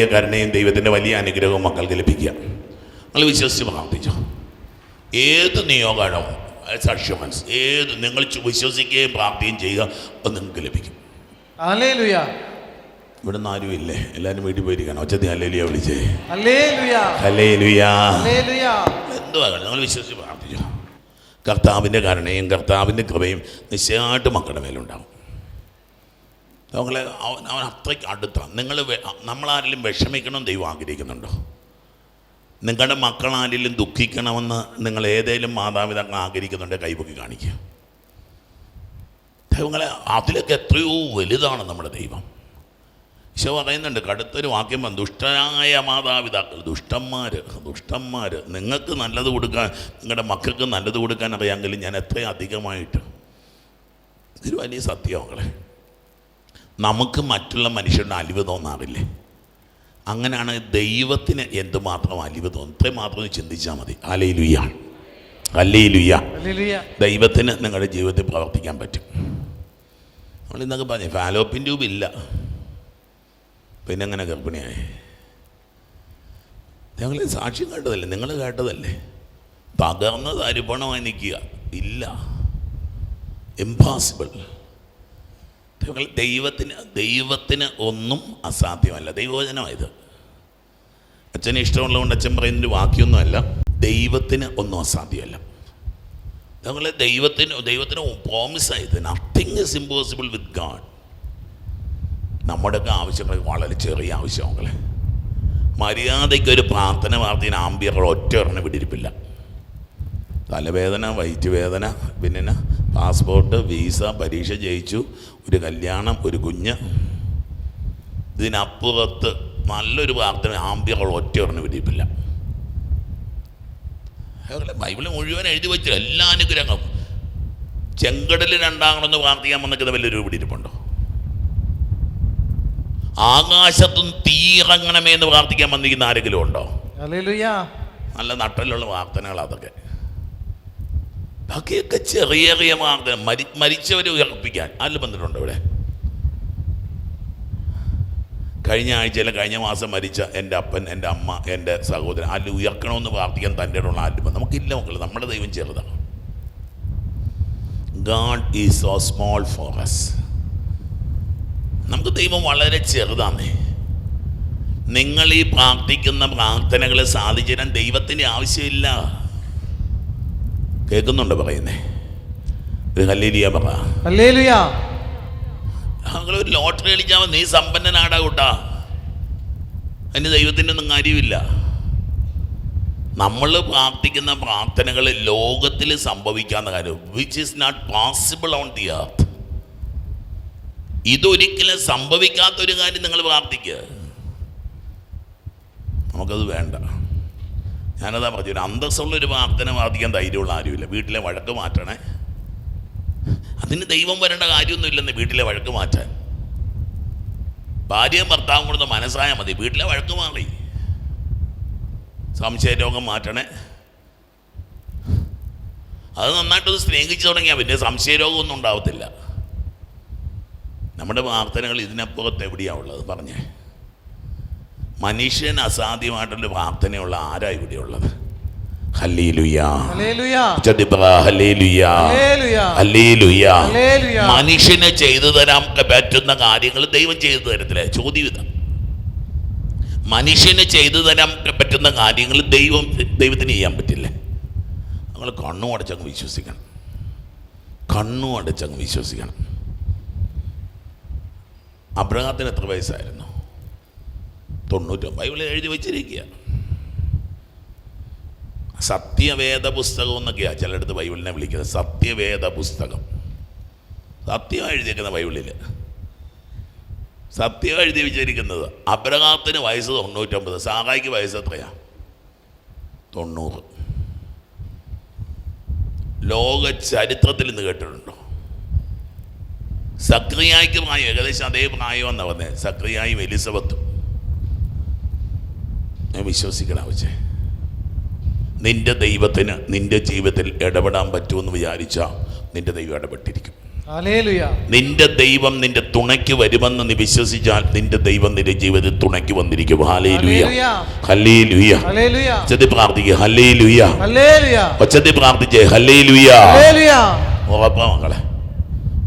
വലിയ കരുണയും ദൈവത്തിന്റെ വലിയ അനുഗ്രഹവും മക്കൾക്ക് ലഭിക്കുക. നിങ്ങൾ വിശ്വസിച്ച് പ്രാർത്ഥിച്ചു. ഏത് നിയോഗമാണോ മനസ്സ്. ഏത് നിങ്ങൾ വിശ്വസിക്കുകയും പ്രാർത്ഥിക്കുകയും ചെയ്യുക അത് നിങ്ങൾക്ക് ലഭിക്കും. ഇവിടെ ഇവിടുന്ന് ആരും ഇല്ലേ? എല്ലാവരും വീട്ടിൽ പോയിരിക്കണം? ഒച്ചത്തി അല്ലേലുയാ വിളിച്ചേ. ഹല്ലേലൂയ. ഹല്ലേലുയാ. ഹല്ലേലൂയ. എന്തുവാ നിങ്ങൾ വിശ്വസിച്ച് പ്രാർത്ഥിച്ചു. കർത്താവിന്റെ കരുണയും കർത്താവിന്റെ കൃപയും നിശ്ചയമായിട്ട് മക്കളുടെ മേലുണ്ടാവും. നമ്മളെ അവൻ അവൻ അത്രയ്ക്ക് അടുത്താണ്. നിങ്ങൾ നമ്മളാരെങ്കിലും വിഷമിക്കണം ദൈവം ആഗ്രഹിക്കുന്നുണ്ടോ? നിങ്ങളുടെ മക്കളാരെങ്കിലും ദുഃഖിക്കണമെന്ന് നിങ്ങൾ ഏതെങ്കിലും മാതാപിതാക്കൾ ആഗ്രഹിക്കുന്നുണ്ടോ കൈപൊക്കി കാണിക്കുക. ദൈവങ്ങളെ അതിലൊക്കെ എത്രയോ വലുതാണ് നമ്മുടെ ദൈവം. ഈശോ പറയുന്നുണ്ട് കടുത്തൊരു വാക്യം ദുഷ്ടനായ മാതാപിതാക്കൾ ദുഷ്ടന്മാർ ദുഷ്ടന്മാർ നിങ്ങൾക്ക് നല്ലത് കൊടുക്കാൻ നിങ്ങളുടെ മക്കൾക്ക് നല്ലത് കൊടുക്കാൻ അറിയാമെങ്കിൽ ഞാൻ എത്ര അധികമായിട്ട് ഇതൊരു വലിയ സത്യമാണ് നമുക്ക് മറ്റുള്ള മനുഷ്യരുടെ അലിവ് തോന്നാറില്ലേ? അങ്ങനെയാണ് ദൈവത്തിന് എന്തുമാത്രം അലിവ് തോന്നും ഇത്രയും മാത്രം ചിന്തിച്ചാൽ മതി. അലയിലുയ്യ അല്ലയിലുയ്യ ഹല്ലേലൂയ. ദൈവത്തിന് നിങ്ങളുടെ ജീവിതത്തിൽ പ്രവർത്തിക്കാൻ പറ്റും. നമ്മൾ ഇന്നൊക്കെ പറഞ്ഞു ഫാലോപ്പിൻ ട്യൂബ് ഇല്ല. പിന്നെ അങ്ങനെ ഗർഭിണിയായി? ഞങ്ങൾ സാക്ഷ്യം കേട്ടതല്ലേ? നിങ്ങൾ കേട്ടതല്ലേ? തകർന്നത് തരിപ്പണമായി നിൽക്കുക. ഇല്ല. ഇംപോസിബിൾ ദൈവത്തിന് ദൈവത്തിന് ഒന്നും അസാധ്യമല്ല. ദൈവവചനമായത്. അച്ഛന് ഇഷ്ടമുള്ളതുകൊണ്ട് അച്ഛൻ പറയുന്നൊരു വാക്യൊന്നുമല്ല. ദൈവത്തിന് ഒന്നും അസാധ്യമല്ല. ഞങ്ങൾ ദൈവത്തിന് ദൈവത്തിന് പ്രോമിസ് ആയത് nothing is impossible with God നമ്മുടെയൊക്കെ ആവശ്യങ്ങൾ വളരെ ചെറിയ ആവശ്യങ്ങളെ. മര്യാദയ്ക്ക് ഒരു പ്രാർത്ഥന പ്രാർത്ഥന ആംബിയർ ഒറ്റ ഒരെണ്ണം വിടിരിപ്പില്ല തലവേദന വയറ്റുവേദന പിന്നെ പാസ്പോർട്ട് വീസ പരീക്ഷ ജയിച്ചു ഒരു കല്യാണം ഒരു കുഞ്ഞ്. ഇതിനപ്പുറത്ത് നല്ലൊരു പ്രാർത്ഥന അവൾ ഒറ്റ ഒരെണ്ണം വിധിപ്പില്ല ബൈബിൾ മുഴുവൻ എഴുതി വെച്ചു എല്ലാ അനുഗ്രഹങ്ങളും. ചെങ്കടലിൽ രണ്ടാകണമെന്ന് പ്രാർത്ഥിക്കാൻ വന്നിട്ട് വലിയൊരു പിടിയിരിപ്പുണ്ടോ ആകാശത്തും തീയിറങ്ങണമേ എന്ന് പ്രാർത്ഥിക്കാൻ വന്നിരിക്കുന്ന ആരെങ്കിലും ഉണ്ടോ? നല്ല നട്ടലുള്ള പ്രാർത്ഥനകൾ അതൊക്കെ. ബാക്കിയൊക്കെ ചെറിയ ചെറിയ മാർഗം. മരി മരിച്ചവരെ ഉയർപ്പിക്കാൻ. അതിൽ ബന്ധമുണ്ടോ ഇവിടെ? കഴിഞ്ഞ ആഴ്ചയിൽ കഴിഞ്ഞ മാസം മരിച്ച എന്റെ അപ്പൻ എന്റെ അമ്മ എന്റെ സഹോദരൻ. അതിൽ ഉയർക്കണമെന്ന് പ്രാർത്ഥിക്കാൻ തന്റെ ഇടമുള്ള ആത്മ നമുക്കില്ല മക്കൾ നമ്മുടെ ദൈവം ചെറുതാണ്. God is so small for us. നമുക്ക് ദൈവം വളരെ ചെറുതാന്നേ. നിങ്ങൾ ഈ പ്രാർത്ഥിക്കുന്ന പ്രാർത്ഥനകളെ സാധിച്ചു തരാൻ ദൈവത്തിന്റെ ആവശ്യമില്ല. കേൾക്കുന്നുണ്ടോ പറയുന്നേ. ഒരു ഹല്ലേലിയ പറ. ഹല്ലേലൂയ. ഞങ്ങൾ ഒരു ലോട്ടറി അടിക്കാൻ നീ സമ്പന്നനാടാ കൂട്ടാ. അതിന് ദൈവത്തിന്റെ ഒന്നും കാര്യമില്ല. നമ്മൾ പ്രാർത്ഥിക്കുന്ന പ്രാർത്ഥനകൾ ലോകത്തിൽ സംഭവിക്കാവുന്ന കാര്യം. Which is not possible on the earth ഇതൊരിക്കലും സംഭവിക്കാത്തൊരു കാര്യം നിങ്ങൾ പ്രാർത്ഥിക്കുക. നമുക്കത് വേണ്ട. ഞാനതാ പറഞ്ഞു ഒരു അന്തസ്സുള്ളൊരു പ്രാർത്ഥന വാദിക്കാൻ ധൈര്യമുള്ള ആരുമില്ല. വീട്ടിലെ വഴക്ക് മാറ്റണേ. അതിന് ദൈവം വരേണ്ട കാര്യമൊന്നുമില്ലെന്ന് വീട്ടിലെ വഴക്ക് മാറ്റാൻ. ഭാര്യയും ഭർത്താവും കൊടുത്ത് മനസ്സായാൽ മതി. വീട്ടിലെ വഴക്ക് മാറി. സംശയ രോഗം മാറ്റണേ. അത് നന്നായിട്ടൊന്ന് സ്നേഹിച്ചു തുടങ്ങിയാൽ പിന്നെ സംശയരോഗമൊന്നും ഉണ്ടാവത്തില്ല. നമ്മുടെ പ്രാർത്ഥനകൾ ഇതിനപ്പുറത്ത് എവിടെയാണ് ഉള്ളത്? പറഞ്ഞേ. മനുഷ്യൻ അസാധ്യമായിട്ടുള്ള പ്രാർത്ഥനയുള്ള ആരാ ഇവിടെയുള്ളത്. മനുഷ്യന് ചെയ്തു തരാൻ പറ്റുന്ന കാര്യങ്ങൾ ദൈവം ചെയ്തു തരത്തില്ല? ചോദ്യം ഇതാ മനുഷ്യന് ചെയ്തു തരാൻ പറ്റുന്ന കാര്യങ്ങൾ ദൈവം ദൈവത്തിന് ചെയ്യാൻ പറ്റില്ല? നമ്മൾ കണ്ണും അടച്ചങ്ങ് വിശ്വസിക്കണം. കണ്ണും അടച്ചങ്ങ് വിശ്വസിക്കണം. അബ്രഹാത്തിന് എത്ര വയസ്സായിരുന്നു? തൊണ്ണൂറ്റോ ബൈബിളിൽ എഴുതി വെച്ചിരിക്കുക. സത്യവേദ പുസ്തകം എന്നൊക്കെയാണ് ചിലയിടത്ത് ബൈബിളിനെ വിളിക്കുന്നത്. സത്യവേദ പുസ്തകം സത്യം എഴുതിയിരിക്കുന്ന ബൈബിളിൽ സത്യം എഴുതി വെച്ചിരിക്കുന്നത്. അബ്രഹാത്തിന് വയസ്സ് തൊണ്ണൂറ്റൊമ്പത്. സാഹായിക്ക് വയസ്സ് എത്രയാ? തൊണ്ണൂറ്. ലോക ചരിത്രത്തിൽ നിന്ന് കേട്ടിട്ടുണ്ടോ? സക്രിയായ്ക്ക് പ്രായം ഏകദേശം അതേ പ്രായം എന്നാണ് പറഞ്ഞത് സക്രിയായും എലിസബത്തും. ഞാൻ വിശ്വസിക്കണം ആവശ്യം നിന്റെ ദൈവത്തിന് നിന്റെ ജീവിതത്തിൽ ഇടപെടാൻ പറ്റുമെന്ന് വിചാരിച്ചാൽ നിന്റെ ദൈവം ഇടപെട്ടിരിക്കും. നിന്റെ ദൈവം നിന്റെ തുണയ്ക്ക് വരുമെന്ന് നീ വിശ്വസിച്ചാൽ നിന്റെ ദൈവം നിന്റെ ജീവിതത്തിൽ തുണയ്ക്ക് വന്നിരിക്കും. ഒച്ചത്തിൽ പ്രാർത്ഥിക്കുക ഹലേ ലുയ ഒച്ചത്തിൽ പ്രാർത്ഥിച്ചേ. ഹലേ ലുയ ഉറപ്പാ മക്കളെ.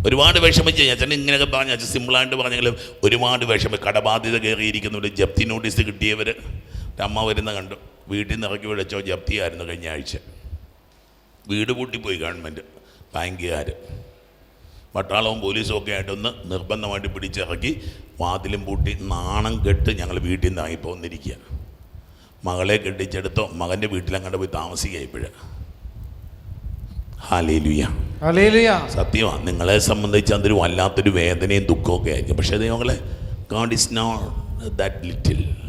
ഒരുപാട് വിഷമിച്ച് അച്ഛൻ ഇങ്ങനെയൊക്കെ പറഞ്ഞു അച്ഛൻ സിമ്പിളായിട്ട് പറഞ്ഞെങ്കിലും ഒരുപാട് വിഷമം. കടബാധ്യത കയറിയിരിക്കുന്നവർ ജപ്തി നോട്ടീസ് കിട്ടിയവർ അമ്മ വരുന്ന കണ്ടു. വീട്ടിൽ നിന്ന് ഇറക്കി വിളിച്ചോ ജപ്തിയായിരുന്നു കഴിഞ്ഞ ആഴ്ച. വീട് പൂട്ടിപ്പോയി ഗവൺമെന്റ് ബാങ്കുകാർ. പട്ടാളവും പോലീസും ഒക്കെ ആയിട്ടൊന്ന് നിർബന്ധമായിട്ട് പിടിച്ചിറക്കി വാതിലും പൂട്ടി നാണം കെട്ട് ഞങ്ങൾ വീട്ടിൽ നിന്ന് ആയിപ്പോന്നിരിക്കുക മകളെ കെട്ടിച്ചെടുത്തോ മകന്റെ വീട്ടിലങ്ങോട്ട് പോയി താമസിക്കുക സത്യമാണ് നിങ്ങളെ സംബന്ധിച്ച് അതൊരു വല്ലാത്തൊരു വേദനയും ദുഃഖമൊക്കെ ആയിരിക്കും. പക്ഷേ ദൈവങ്ങളെ God is not that little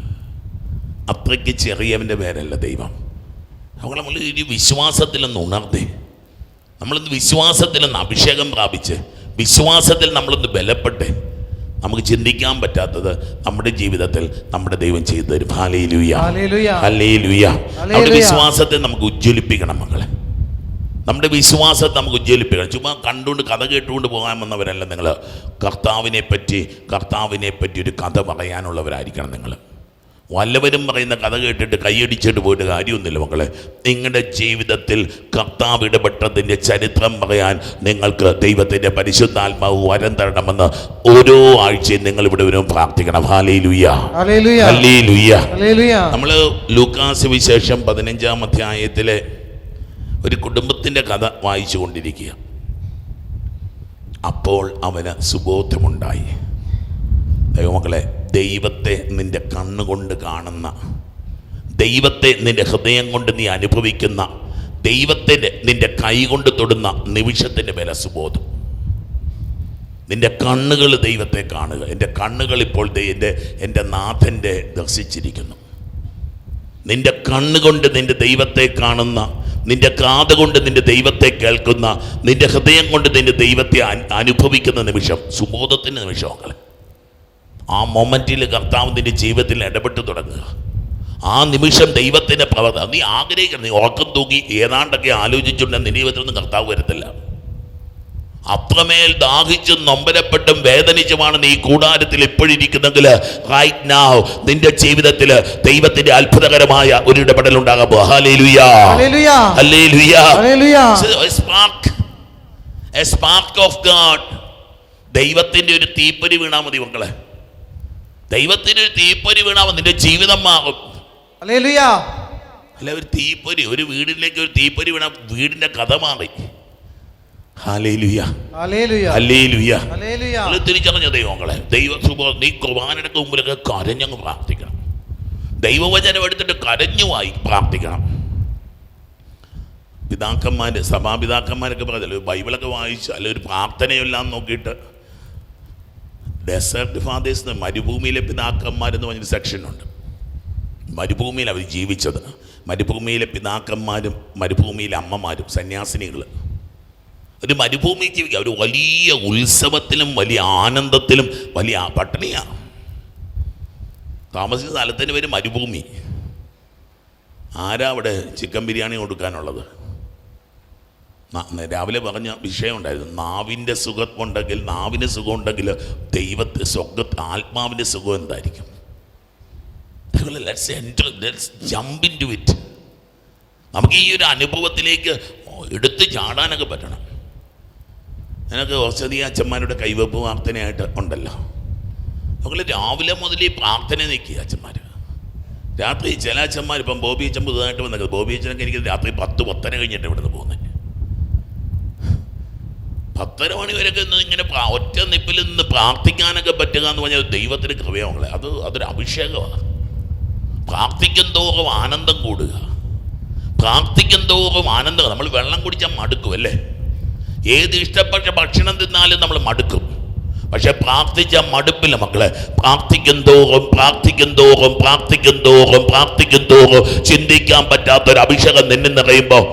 അത്രയ്ക്ക് ചെറിയവന്റെ പേരല്ല ദൈവം. അവൾ നമ്മൾ വിശ്വാസത്തിൽ ഉണർത്തി ഉണർന്നേ. നമ്മളിന്ന് വിശ്വാസത്തിൽ നിന്ന് അഭിഷേകം പ്രാപിച്ച് വിശ്വാസത്തിൽ നമ്മളൊന്ന് ബലപ്പെട്ട് നമുക്ക് ചിന്തിക്കാൻ പറ്റാത്തത് നമ്മുടെ ജീവിതത്തിൽ നമ്മുടെ ദൈവം ചെയ്തു തരും. നമ്മുടെ വിശ്വാസത്തെ നമുക്ക് ഉജ്ജ്വലിപ്പിക്കണം മക്കളെ. നമ്മുടെ വിശ്വാസത്തെ നമുക്ക് ഉജ്ജ്വലിപ്പിക്കണം. ചുമ്മാ കണ്ടുകൊണ്ട് കഥ കേട്ടുകൊണ്ട് പോകാൻ വന്നവരല്ല നിങ്ങൾ കർത്താവിനെ പറ്റി കർത്താവിനെ പറ്റി ഒരു കഥ പറയാനുള്ളവരായിരിക്കണം നിങ്ങൾ വല്ലവരും പറയുന്ന കഥ കേട്ടിട്ട് കൈയടിച്ചിട്ട് പോയിട്ട് കാര്യമൊന്നുമില്ല മക്കളെ. നിങ്ങളുടെ ജീവിതത്തിൽ കർത്താവ് ഇടപെട്ടതിന്റെ ചരിത്രം പറയാൻ നിങ്ങൾക്ക് ദൈവത്തിന്റെ പരിശുദ്ധാത്മാവ് വരം തരണമെന്ന് ഓരോ ആഴ്ചയും നിങ്ങൾ ഇവിടെ വരും പ്രാർത്ഥിക്കണം. നമ്മൾ ലൂക്കാസ് വിശേഷം പതിനഞ്ചാം അധ്യായത്തിലെ ഒരു കുടുംബത്തിന്റെ കഥ വായിച്ചു കൊണ്ടിരിക്കുക. അപ്പോൾ അവന് സുബോധമുണ്ടായി. ദൈവമക്കളെ ദൈവത്തെ നിന്റെ കണ്ണുകൊണ്ട് കാണുന്ന ദൈവത്തെ നിന്റെ ഹൃദയം കൊണ്ട് നീ അനുഭവിക്കുന്ന ദൈവത്തിന്റെ നിന്റെ കൈ കൊണ്ട് തൊടുന്ന നിമിഷത്തിന്റെ വില സുബോധം. നിന്റെ കണ്ണുകൾ ദൈവത്തെ കാണുക. എന്റെ കണ്ണുകൾ ഇപ്പോൾ എന്റെ എന്റെ നാഥന്റെ ദർശിച്ചിരിക്കുന്നു. നിന്റെ കണ്ണുകൊണ്ട് നിന്റെ ദൈവത്തെ കാണുന്ന നിന്റെ കാത് കൊണ്ട് നിന്റെ ദൈവത്തെ കേൾക്കുന്ന നിന്റെ ഹൃദയം കൊണ്ട് നിന്റെ ദൈവത്തെ അനുഭവിക്കുന്ന നിമിഷം സുബോധത്തിന്റെ നിമിഷമങ്ങളെ ആ മൊമെന്റിൽ കർത്താവ് നിന്റെ ജീവിതത്തിൽ ഇടപെട്ട് തുടങ്ങുക. ആ നിമിഷം ദൈവത്തിന്റെ പ്രവർത്തനം നീ ആഗ്രഹിക്കണം നീ ഉറക്കം തൂക്കി ഏതാണ്ടൊക്കെ ആലോചിച്ചുകൊണ്ട് നിന്റെ ജീവിതത്തിലൊന്നും കർത്താവ് വരത്തില്ല. അത്രമേൽ ദാഹിച്ചും നൊമ്പരപ്പെട്ടും വേദനിച്ചുമാണ് നീ കൂടാരത്തിൽ ഇപ്പോഴിരിക്കുന്നെങ്കിൽ റൈറ്റ് നാവ് നിന്റെ ജീവിതത്തിൽ ദൈവത്തിന്റെ അത്ഭുതകരമായ ഒരു ഇടപെടൽ ഉണ്ടാകാം സ്പാർക്ക് സ്പാർക്ക് ഓഫ് ഗാഡ് ദൈവത്തിന്റെ ഒരു തീപ്പൊരി വീണാൽ മതി മക്കളെ. ദൈവത്തിന്റെ ഒരു തീപ്പൊരി വീണാവും. നിന്റെ ജീവിതം മാറും. അല്ല ഒരു തീപ്പൊരി ഒരു വീടിലേക്ക് ഒരു തീപ്പൊരി വീണ വീടിന്റെ കഥ മാറി. തിരിച്ചറിഞ്ഞ ദൈവങ്ങളെ? ദൈവ നീ കുർബാനയുടെ മുമ്പിലൊക്കെ കരഞ്ഞങ്ങ് പ്രാർത്ഥിക്കണം. ദൈവവചനം എടുത്തിട്ട് കരഞ്ഞു വായി പ്രാർത്ഥിക്കണം. പിതാക്കന്മാർ സഭാപിതാക്കന്മാരൊക്കെ പറഞ്ഞല്ലോ ബൈബിളൊക്കെ വായിച്ചു അല്ലെങ്കിൽ ഒരു പ്രാർത്ഥനയെല്ലാം നോക്കിയിട്ട് ഡെസേർട്ട് ഫാദേഴ്സ് മരുഭൂമിയിലെ പിതാക്കന്മാരെന്ന് പറഞ്ഞൊരു സെക്ഷനുണ്ട് മരുഭൂമിയിൽ അവർ ജീവിച്ചത്. മരുഭൂമിയിലെ പിതാക്കന്മാരും മരുഭൂമിയിലെ അമ്മമാരും സന്യാസിനികൾ. ഒരു മരുഭൂമി ജീവിക്കുക. ഒരു വലിയ ഉത്സവത്തിലും വലിയ ആനന്ദത്തിലും വലിയ പട്ടിണിയാണ് താമസിച്ച സ്ഥലത്തിന് പേര് മരുഭൂമി. ആരാ അവിടെ ചിക്കൻ ബിരിയാണി കൊടുക്കാനുള്ളത് രാവിലെ പറഞ്ഞ വിഷയമുണ്ടായിരുന്നു. നാവിന്റെ സുഖം ഉണ്ടെങ്കിൽ നാവിന് സുഖം ഉണ്ടെങ്കിൽ ദൈവത്തെ സ്വർഗത്ത് ആത്മാവിന്റെ സുഖം എന്തായിരിക്കും? Let's jump into it നമുക്ക് ഈ ഒരു അനുഭവത്തിലേക്ക് എടുത്ത് ചാടാനൊക്കെ പറ്റണം. നിനക്ക് ഔഷധി അച്ഛന്മാരുടെ കൈവപ്പ് പ്രാർത്ഥനയായിട്ട് ഉണ്ടല്ലോ. നമ്മൾ രാവിലെ മുതൽ ഈ പ്രാർത്ഥന നിൽക്കുക അച്ഛന്മാർ രാത്രി ചില അച്ഛന്മാർ ഇപ്പം ബോബി അച്ഛൻ പുതുതായിട്ട് വന്നത് ബോബി അച്ഛനൊക്കെ എനിക്ക് രാത്രി പത്ത് പത്തര കഴിഞ്ഞിട്ട് ഇവിടുന്ന് പോകുന്നത്. പത്തര മണി വരെയൊക്കെ നിന്ന് ഇങ്ങനെ ഒറ്റ നിപ്പിൽ നിന്ന് പ്രാർത്ഥിക്കാനൊക്കെ പറ്റുക എന്ന് പറഞ്ഞാൽ ദൈവത്തിന് കൃപയോളെ അത് അതൊരു അഭിഷേകമാണ്. പ്രാർത്ഥിക്കും തോറും ആനന്ദം കൂടുക. പ്രാർത്ഥിക്കും തോറും ആനന്ദം. നമ്മൾ വെള്ളം കുടിച്ചാൽ മടുക്കും അല്ലേ? ഏത് ഇഷ്ടപ്പെട്ട ഭക്ഷണം തിന്നാലും നമ്മൾ മടുക്കും. പക്ഷെ പ്രാർത്ഥിച്ച മടുപ്പില്ല മക്കളെ. പ്രാർത്ഥിക്കും തോറും പ്രാർത്ഥിക്കും തോറും പ്രാർത്ഥിക്കും തോറും പ്രാർത്ഥിക്കും തോറും ചിന്തിക്കാൻ പറ്റാത്തൊരു അഭിഷേകം നിന്നെ നിറയുമ്പോൾ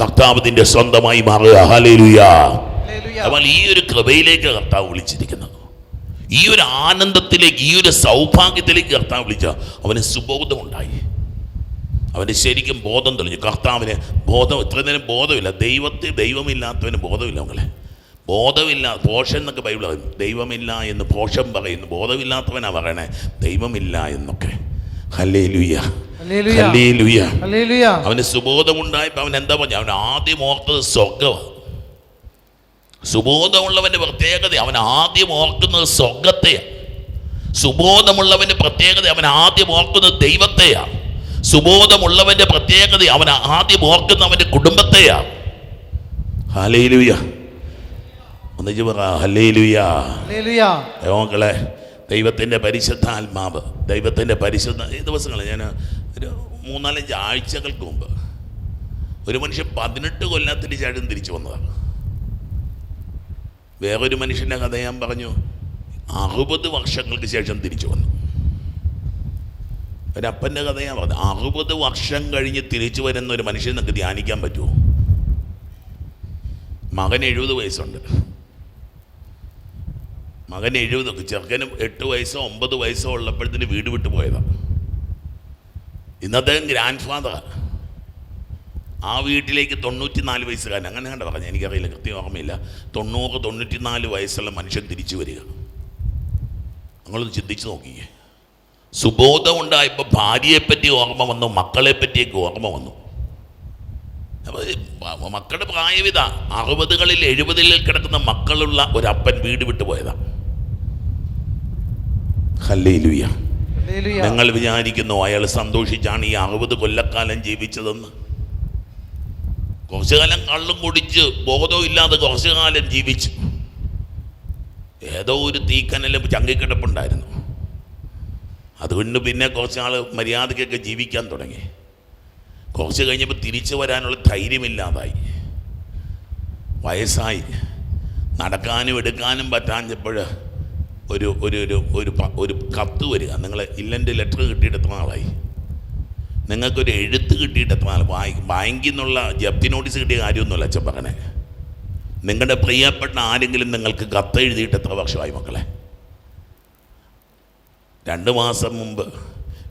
കർത്താവ് നിന്റെ സ്വന്തമായി മാറുക. ഹലേലുയാ അപ്പോൾ ഈ ഒരു കൃപയിലേക്ക് കർത്താവ് വിളിച്ചിരിക്കുന്നത് ഈ ഒരു ആനന്ദത്തിലേക്ക് ഈ ഒരു സൗഭാഗ്യത്തിലേക്ക് കർത്താവ് വിളിച്ച അവന് സുബോധം ഉണ്ടായി അവന് ശരിക്കും ബോധം തെളിഞ്ഞു. കർത്താവിന് ബോധം ഇത്ര നേരം ബോധമില്ല. ദൈവത്തെ ദൈവമില്ലാത്തവന് ബോധമില്ല അവങ്ങളെ ബോധമില്ല പോഷൻ എന്നൊക്കെ ബൈബിൾ പറയും. ദൈവമില്ല എന്ന് പോഷൻ പറയുന്നു. ബോധമില്ലാത്തവനാ പറയണേ. ദൈവമില്ല എന്നൊക്കെ. ഹല്ലേ ലുയ്യ ഹല്ലേലൂയ. ഹല്ലേലൂയ. അവന് സുബോധമുണ്ടായപ്പോൾ അവൻ എന്താ പറഞ്ഞു അവൻ ആദ്യം ഓർത്തത് സ്വർഗമാണ് സുബോധമുള്ളവന്റെ പ്രത്യേകത അവൻ ആദ്യം ഓർക്കുന്നത് സ്വർഗത്തെയാണ് സുബോധമുള്ളവന്റെ പ്രത്യേകത അവൻ ആദ്യം ഓർക്കുന്നത് ദൈവത്തെയാണ് സുബോധമുള്ളവന്റെ പ്രത്യേകത അവൻ ആദ്യം ഓർക്കുന്ന അവന്റെ കുടുംബത്തെയാണ് ഹലേലുയ ഒന്നിച്ച് പറ ഹലേലുയ മക്കളെ ദൈവത്തിന്റെ പരിശുദ്ധാത്മാവ് ദൈവത്തിന്റെ പരിശുദ്ധ ഈ ദിവസങ്ങൾ ഞാൻ ഒരു മൂന്നാലഞ്ച് ആഴ്ചകൾക്ക് മുമ്പ് ഒരു മനുഷ്യൻ പതിനെട്ട് കൊല്ലത്തിന് ചാടും തിരിച്ചു വന്നതാണ്. വേറൊരു മനുഷ്യന്റെ കഥ ഞാൻ പറഞ്ഞു. അറുപത് വർഷങ്ങൾക്ക് ശേഷം തിരിച്ചു വന്നു. ഒരപ്പന്റെ കഥ ഞാൻ പറഞ്ഞു. അറുപത് വർഷം കഴിഞ്ഞ് തിരിച്ചു വരുന്ന ഒരു മനുഷ്യൻ നമുക്ക് ധ്യാനിക്കാൻ പറ്റുമോ? മകൻ എഴുപത് വയസ്സുണ്ട്. മകൻ എഴുപത് ചെറുക്കന് എട്ട് വയസ്സോ ഒമ്പത് വയസ്സോ ഉള്ളപ്പോഴത്തേന് വീട് വിട്ടു പോയതാണ് ഇന്നദ്ദേഹം ഗ്രാൻഡ് ഫാദറാണ് ആ വീട്ടിലേക്ക് തൊണ്ണൂറ്റി നാല് വയസ്സുകാരൻ അങ്ങനെ കണ്ട പറഞ്ഞു. എനിക്കറിയില്ല കൃത്യം ഓർമ്മയില്ല. തൊണ്ണൂറ് തൊണ്ണൂറ്റി നാല് വയസ്സുള്ള മനുഷ്യൻ തിരിച്ചു വരിക. നിങ്ങളൊന്ന് ചിന്തിച്ച് നോക്കിയേ. സുബോധം ഉണ്ടായപ്പോൾ ഭാര്യയെപ്പറ്റി ഓർമ്മ വന്നു മക്കളെപ്പറ്റിയൊക്കെ ഓർമ്മ വന്നു. അപ്പോൾ മക്കളുടെ പ്രായവിധ അറുപതുകളിൽ എഴുപതിൽ കിടക്കുന്ന മക്കളുള്ള ഒരപ്പൻ വീട് വിട്ടു പോയതാ. ഹല്ലേ ലുയ്യ ഹല്ലേലൂയ. നിങ്ങൾ വിചാരിക്കുന്നു അയാൾ സന്തോഷിച്ചാണ് ഈ അറുപത് കൊല്ലക്കാലം ജീവിച്ചതെന്ന്. കുറച്ചു കാലം കള്ളും കുടിച്ച് ബോധമില്ലാതെ കുറച്ചു കാലം ജീവിച്ചു. ഏതോ ഒരു തീക്കനലും ചങ്കിക്കിടപ്പുണ്ടായിരുന്നു. അതുകൊണ്ട് പിന്നെ കുറച്ച് നാൾ മര്യാദയ്ക്കൊക്കെ ജീവിക്കാൻ തുടങ്ങി. കുറച്ച് കഴിഞ്ഞപ്പോൾ തിരിച്ചു വരാനുള്ള ധൈര്യമില്ലാതായി. വയസ്സായി. നടക്കാനും എടുക്കാനും പറ്റാഞ്ഞപ്പോൾ ഒരു ഒരു ഒരു ഒരു കത്ത് വരിക. നിങ്ങളെ ഇല്ലന്റെ ലെറ്റർ കിട്ടിയിട്ട് എത്ര നാളായി നിങ്ങൾക്കൊരു എഴുത്ത് കിട്ടിയിട്ട് ബാങ്ക് ബാങ്കിൽ നിന്നുള്ള ജപ്തി നോട്ടീസ് കിട്ടിയ കാര്യമൊന്നുമല്ല അച്ഛൻ പറഞ്ഞേ. നിങ്ങളുടെ പ്രിയപ്പെട്ട ആരെങ്കിലും നിങ്ങൾക്ക് കത്ത് എഴുതിയിട്ട് എത്ര വർഷമായി മക്കളെ? രണ്ട് മാസം മുമ്പ്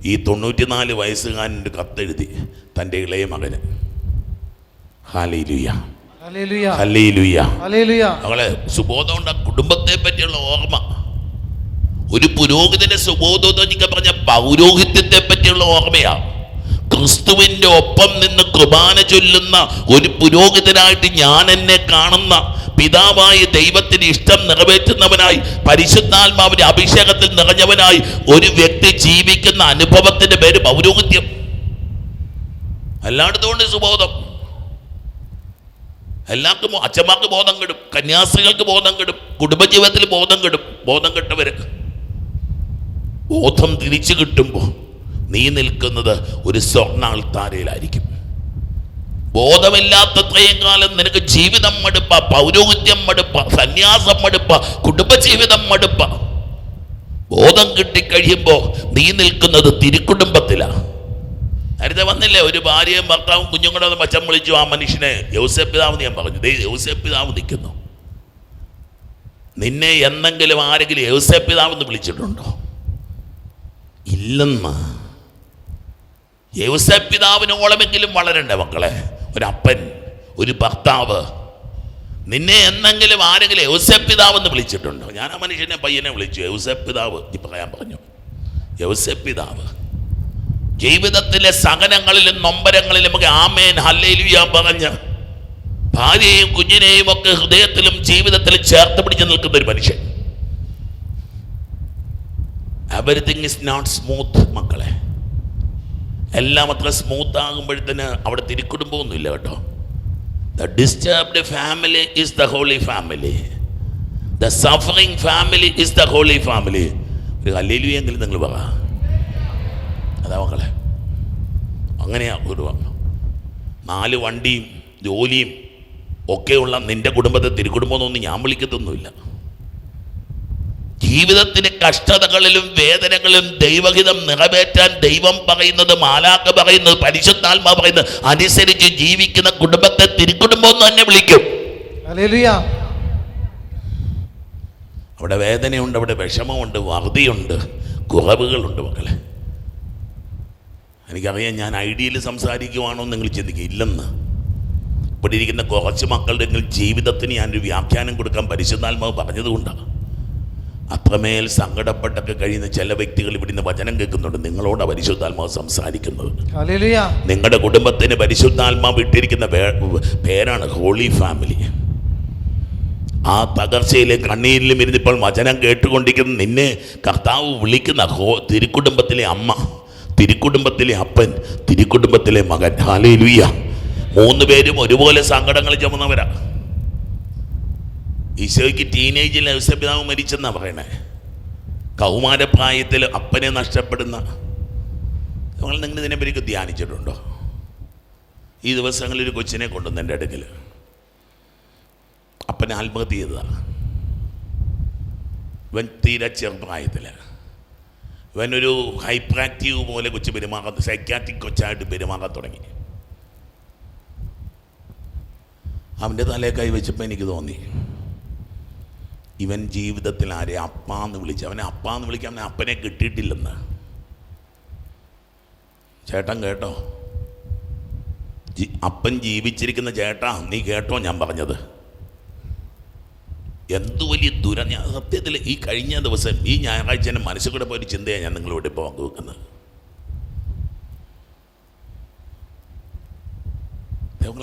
ഈ തൊണ്ണൂറ്റിനാല് വയസ്സുകാരന്റെ കത്തെഴുതി തന്റെ ഇളയ മകന്. ഹല്ലേലൂയ. അവളെ സുബോധമുണ്ട് കുടുംബത്തെ പറ്റിയുള്ള ഓർമ്മ. ഒരു പുരോഹിതന്റെ സുബോധം പറഞ്ഞ പൗരോഹിത്യത്തെ പറ്റിയുള്ള ഓർമ്മയാ. ക്രിസ്തുവിന്റെ ഒപ്പം നിന്ന് കുർബാന ചൊല്ലുന്ന ഒരു പുരോഹിതനായിട്ട് ഞാൻ എന്നെ കാണുന്ന പിതാവായ ദൈവത്തിന് ഇഷ്ടം നിറവേറ്റുന്നവനായി പരിശുദ്ധാത്മാവിന്റെ അഭിഷേകത്തിൽ നിറഞ്ഞവനായി ഒരു വ്യക്തി ജീവിക്കുന്ന അനുഭവത്തിന്റെ പേര് പൗരോഹിത്യം. അല്ലാണ്ടതുകൊണ്ട് സുബോധം. എല്ലാവർക്കും അച്ഛന്മാർക്ക് ബോധം കിടും കന്യാസ്ത്രീകൾക്ക് ബോധം കിടും കുടുംബജീവിതത്തിൽ ബോധം കിടും ബോധം കെട്ടവര് ബോധം തിരിച്ചു കിട്ടുമ്പോൾ നീ നിൽക്കുന്നത് ഒരു സ്വർണാൾത്താരയിലായിരിക്കും. ബോധമില്ലാത്തത്രയും കാലം നിനക്ക് ജീവിതം മടുപ്പ പൗരോഹിത്യം മടുപ്പ സന്യാസം മടുപ്പ കുടുംബജീവിതം മടുപ്പ. ബോധം കിട്ടിക്കഴിയുമ്പോൾ നീ നിൽക്കുന്നത് തിരുക്കുടുംബത്തിലാണ് നേരത്തെ വന്നില്ലേ ഒരു ഭാര്യയും ഭർത്താവും കുഞ്ഞും കൂടെ മച്ചം വിളിച്ചു ആ മനുഷ്യനെ യൗസഫ് പിതാവ് ഞാൻ പറഞ്ഞു. ദേ യൗസഫ് പിതാവ് നിൽക്കുന്നു. നിന്നെ എന്തെങ്കിലും ആരെങ്കിലും യൗസഫ് പിതാവ് എന്ന് വിളിച്ചിട്ടുണ്ടോ? ഇല്ലെന്ന്. യൗസഫ് പിതാവിനോളമെങ്കിലും വളരണ്ടേ മക്കളെ? ഒരപ്പൻ ഒരു ഭർത്താവ്. നിന്നെ എന്നെങ്കിലും ആരെങ്കിലും യൗസഫ് പിതാവ് എന്ന് വിളിച്ചിട്ടുണ്ടോ? ഞാൻ ആ മനുഷ്യനെ പയ്യനെ വിളിച്ചു. യൗസഫ് പിതാവ് ഈ പറയാൻ പറഞ്ഞു. യൗസഫ് പിതാവ് ജീവിതത്തിലെ സഹനങ്ങളിലും നൊമ്പരങ്ങളിലും ഒക്കെ ആമേൻ ഹല്ലേലൂയ പറഞ്ഞ് ഭാര്യയെയും കുഞ്ഞിനെയും ഒക്കെ ഹൃദയത്തിലും ജീവിതത്തിലും ചേർത്ത് പിടിച്ച് നിൽക്കുന്ന ഒരു മനുഷ്യൻ. എവറിത്തിങ് ഇസ് നോട്ട് സ്മൂത്ത് മക്കളെ. എല്ലാം അത്ര സ്മൂത്ത് ആകുമ്പോഴത്തേന് അവിടെ തിരിക്കുടുംബമൊന്നുമില്ല കേട്ടോ. The disturbed family is the holy family the suffering family is the holy family ഒരു ഹല്ലേലൂയെങ്കിലും നിങ്ങൾ പറ. അതാ മക്കളെ. അങ്ങനെയാ ഒരു നാല് വണ്ടിയും ജോലിയും ഒക്കെയുള്ള നിന്റെ കുടുംബത്തെ തിരുക്കുടുംബമൊന്നും ഞാൻ വിളിക്കത്തൊന്നുമില്ല. ജീവിതത്തിലെ കഷ്ടതകളിലും വേദനകളിലും ദൈവഹിതം നിറവേറ്റാൻ ദൈവം പറയുന്നത് മാലാക്ക പറയുന്നത് പരിശുദ്ധാത്മാ പറയുന്നത് അനുസരിച്ച് ജീവിക്കുന്ന കുടുംബത്തെ തിരുക്കുടുംബം എന്ന് തന്നെ വിളിക്കും. അവിടെ വേദനയുണ്ട് അവിടെ വിഷമമുണ്ട് വറുതിയുണ്ട് കുറവുകളുണ്ട് മക്കളെ. എനിക്കറിയാം ഞാൻ ഐഡിയയിൽ സംസാരിക്കുവാണോ എന്ന് നിങ്ങൾ ചിന്തിക്കുക ഇല്ലെന്ന്. ഇവിടെ ഇരിക്കുന്ന കുറച്ച് മക്കളുടെ ജീവിതത്തിന് ഞാനൊരു വ്യാഖ്യാനം കൊടുക്കാൻ പരിശുദ്ധാത്മാവ് പറഞ്ഞതുകൊണ്ടാണ്. അത്രമേൽ സങ്കടപ്പെട്ടൊക്കെ കഴിയുന്ന ചില വ്യക്തികൾ ഇവിടുന്ന് വചനം കേൾക്കുന്നുണ്ട്. നിങ്ങളോട് പരിശുദ്ധാത്മാവ് സംസാരിക്കുന്നത്. നിങ്ങളുടെ കുടുംബത്തിന് പരിശുദ്ധാത്മാവ് ഇട്ടിരിക്കുന്ന പേരാണ് ഹോളി ഫാമിലി. ആ തകർച്ചയിലും കണ്ണീരിലും ഇരുന്നിപ്പോൾ വചനം കേട്ടുകൊണ്ടിരിക്കുന്ന നിന്നെ കർത്താവ് വിളിക്കുന്ന ഹോ തിരുക്കുടുംബത്തിലെ അമ്മ തിരുക്കുടുംബത്തിലെ അപ്പൻ തിരുക്കുടുംബത്തിലെ മകൻ. ഹാലേലുയ്യ മൂന്ന് പേരും ഒരുപോലെ സങ്കടങ്ങൾ ചുമന്നവരാ. ഈശോയ്ക്ക് ടീനേജിൽ ഔസപിതാവ് മരിച്ചെന്നാ പറയണേ. കൗമാരപ്രായത്തിൽ അപ്പനെ നഷ്ടപ്പെടുന്ന. നിങ്ങൾ നിങ്ങൾ ഇതിനെപ്പറ്റി ധ്യാനിച്ചിട്ടുണ്ടോ? ഈ ദിവസങ്ങളിൽ ഒരു കൊച്ചിനെ കൊണ്ടുവന്ന് എന്റെ അടുക്കൽ. അപ്പനെ ആത്മഹത്യ ചെയ്തതാണ് ഇവൻ തീരെ ചെറുപ്രായത്തിൽ ഇവനൊരു ഹൈപ്പർ പോലെ കൊച്ചു പെരുമാറാൻ സൈക്യാറ്റിക് കൊച്ചായിട്ട് പെരുമാറാൻ തുടങ്ങി. അവന്റെ തലയെ കൈ വെച്ചപ്പോൾ എനിക്ക് തോന്നി. ഇവൻ ജീവിതത്തിൽ ആരെ അപ്പാന്ന് വിളിച്ച് അവനെ അപ്പാന്ന് വിളിക്കാൻ അവനെ അപ്പനെ കിട്ടിയിട്ടില്ലെന്ന്. ചേട്ടൻ കേട്ടോ? അപ്പൻ ജീവിച്ചിരിക്കുന്ന ചേട്ടാ നീ കേട്ടോ ഞാൻ പറഞ്ഞത്? എന്ത് വലിയ ദുര ഞാൻ സത്യത്തിൽ ഈ കഴിഞ്ഞ ദിവസം ഈ ഞായറാഴ്ച എന്റെ മനസ്സിൽ കൂടെ പോയൊരു ചിന്തയാണ് ഞാൻ നിങ്ങളോട് ഇപ്പോൾ പങ്കുവെക്കുന്നത്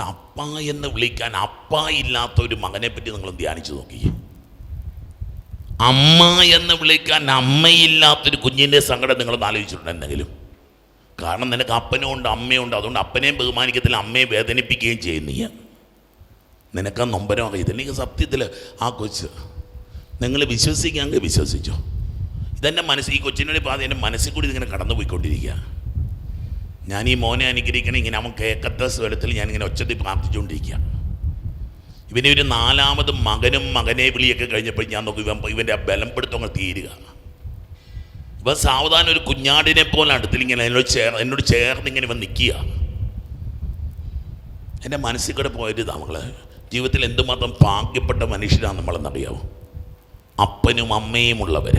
അപ്പ എന്ന് വിളിക്കാൻ അപ്പ ഇല്ലാത്ത ഒരു മകനെ പറ്റി നിങ്ങൾ ധ്യാനിച്ചു നോക്കി അമ്മ എന്ന് വിളിക്കാൻ അമ്മയില്ലാത്തൊരു കുഞ്ഞിന്റെ സങ്കടം നിങ്ങളൊന്ന് ആലോചിച്ചിട്ടുണ്ട് എന്തെങ്കിലും? കാരണം നിനക്ക് അപ്പനും ഉണ്ട് അമ്മയുണ്ട് അതുകൊണ്ട് അപ്പനെയും ബഹുമാനിക്കത്തില്ല അമ്മയെ വേദനിപ്പിക്കുകയും ചെയ്യും നീ. നിനക്ക് ആ നൊമ്പരം അറിയത്തില്ല. എനിക്ക് സത്യത്തിൽ ആ കൊച്ച് നിങ്ങൾ വിശ്വസിക്കാമെങ്കിൽ വിശ്വസിച്ചോ. ഇതെന്റെ മനസ്സ് ഈ കൊച്ചിനോട് പാതി എന്റെ മനസ്സിൽ കൂടി ഇതിങ്ങനെ കടന്നു പോയിക്കൊണ്ടിരിക്കുക ഞാൻ ഈ മോനെ അനുഗ്രഹിക്കണം ഇങ്ങനെ അവൻ കേൾക്കത്ത സ്വരത്തിൽ ഞാനിങ്ങനെ ഒച്ചത്തിൽ പ്രാർത്ഥിച്ചുകൊണ്ടിരിക്കുക. ഇവനെ ഒരു നാലാമത് മകനും മകനെ വിളിയൊക്കെ കഴിഞ്ഞപ്പോൾ ഞാൻ നോക്കി ഇവൻ ഇവന്റെ ആ ബലപ്പെടുത്തങ്ങൾ തീരുക. ഇവൻ സാവധാനം ഒരു കുഞ്ഞാടിനെ പോലെ അടുത്തിലിങ്ങനെ എന്നോട് ചേർ എന്നോട് ചേർന്ന് ഇങ്ങനെ ഇവൻ നിൽക്കുക. എന്റെ മനസ്സിൽ കൂടെ പോയത് നമ്മൾ ജീവിതത്തിൽ എന്തുമാത്രം ഭാഗ്യപ്പെട്ട മനുഷ്യരാണ് നമ്മളെന്നറിയാമോ അപ്പനും അമ്മയും ഉള്ളവർ